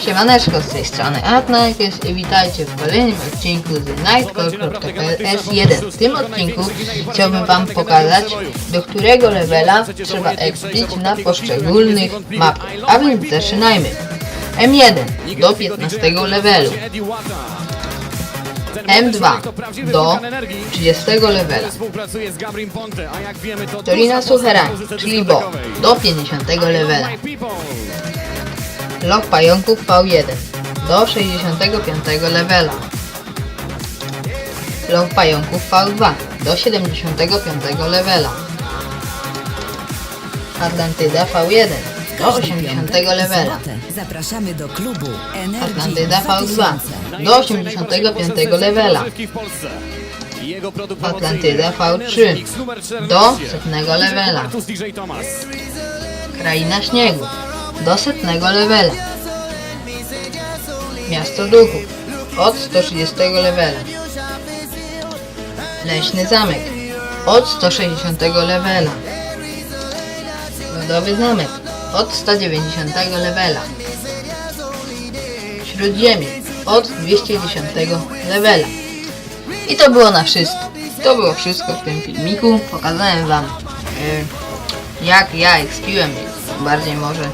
Siemaneczko, z tej strony Atnakes i witajcie w kolejnym odcinku z Nightcore.ps1. W tym odcinku chciałbym wam pokazać, do którego levela trzeba expić na poszczególnych mapach. A więc zaczynajmy. M1 do 15 levelu. M2 do 30 levela. Torina Sucherań, czyli Bo, do 50 levela. Lok pająków V1 do 65 levela. Lok pająków V2 do 75 levela. Atlantyda V1 do 80 levela. Zapraszamy do klubu Atlantyda V2 2000. do 85 levela. Atlantyda V3 do setnego levela. Kraina śniegu do setnego levela. Miasto duchów od 130 levela. Leśny zamek od 160 levela. Lodowy zamek od 190 levela. Śródziemie od 210 levela. I to było na wszystko. To było wszystko w tym filmiku. Pokazałem wam y, jak ja expiłem. Bardziej może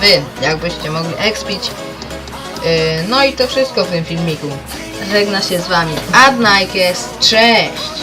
wy, jakbyście mogli expić. Y, no i to wszystko w tym filmiku. Żegna się z wami Adnikes. Cześć!